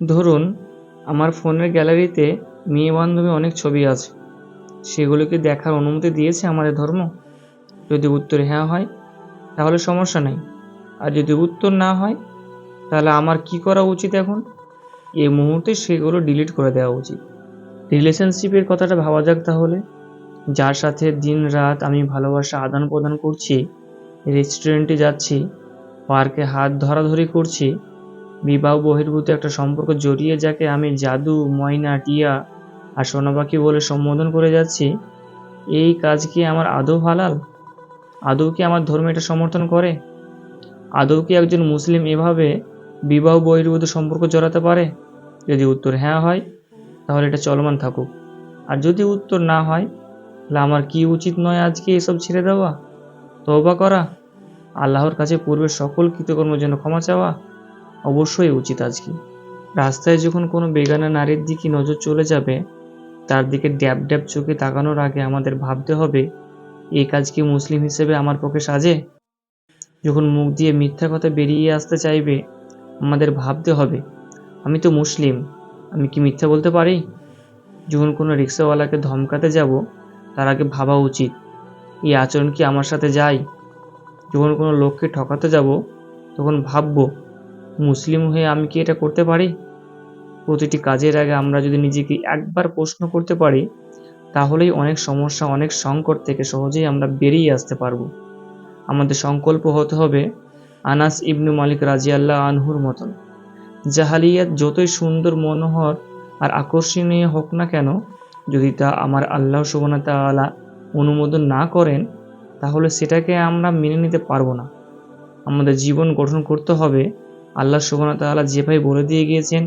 ধরুন, আমার ফোনের গ্যালারিতে মেয়ে বান্ধবী অনেক ছবি আছে। সেগুলোকে দেখার অনুমতি দিয়েছে আমাদের ধর্ম? যদি উত্তর হ্যাঁ হয়, তাহলে সমস্যা নেই। আর যদি উত্তর না হয়, তাহলে আমার কি করা উচিত এখন? এই মুহূর্তে সেগুলো ডিলিট করে দেওয়া উচিত। রিলেশনশিপের কথাটা ভাবা যাক তাহলে। যার সাথে দিন রাত আমি ভালোবাসা আদান প্রদান করছি রেস্টুরেন্টে যাচ্ছি পার্কে হাত ধরাধরি করছি বিবাহ বহির্ভূত একটা সম্পর্ক জড়িয়ে যাকে আমি জাদু, ময়না, টিয়া আর সোনাপাখি বলে সম্বোধন করে যাচ্ছি, এই কাজ কি আমার আদৌ হালাল? আদৌ কি আমার ধর্ম এটা সমর্থন করে? আদৌ কি একজন মুসলিম এভাবে বিবাহ বহির্ভূত সম্পর্ক জড়াতে পারে? যদি উত্তর হ্যাঁ হয়, তাহলে এটা চলমান থাকুক। আর যদি উত্তর না হয়, তাহলে আমার কি উচিত নয় আজকে এসব ছেড়ে দেওয়া? তওবা করা? আল্লাহর কাছে পূর্বের সকল কৃতকর্মের জন্য ক্ষমা চাওয়া? অবশ্যই উচিত আজকে। রাস্তায় যখন কোনো বেগানা নারীর দিকে নজর চলে যাবে, তার দিকে ড্যাব ড্যাব চোখে তাকানোর আগে আমাদের ভাবতে হবে এই কাজ কি মুসলিম হিসেবে আমার পক্ষে সাজে? যখন মুখ দিয়ে মিথ্যা কথা বেরিয়ে আসতে চাইবে, আমাদের ভাবতে হবে, আমি তো মুসলিম, আমি কি মিথ্যা বলতে পারি? যখন কোনো রিক্সাওয়ালাকে ধমকাতে যাব, তার আগে ভাবা উচিত, এই আচরণ কি আমার সাথে যায়? যখন কোনো লোককে ঠকাতে যাব, তখন ভাববো মুসলিম হয়ে আমি কি এটা করতে পারি? প্রতিটি কাজের আগে আমরা যদি নিজেকে একবার প্রশ্ন করতে পারি, তাহলেই অনেক সমস্যা, অনেক সংকট থেকে সহজেই আমরা বেরিয়ে আসতে পারব। আমাদের সংকল্প হতে হবে আনাস ইবনু মালিক রাজিয়াল্লাহ আনহুর মতন। জাহালিয়াত যতই সুন্দর মনোহর আর আকর্ষণীয় হোক না কেন, যদি তা আমার আল্লাহ সুবহানাহু ওয়া তাআলা অনুমোদন না করেন, তাহলে সেটাকে আমরা মেনে নিতে পারব না। আমাদের জীবন গঠন করতে হবে আল্লাহ সুবান তাল্লাহ যেভাবে বলে দিয়ে গিয়েছেন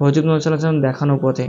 হজরত মোহাম্মদ সাল্লাহ সাল্লাম দেখানো পথে।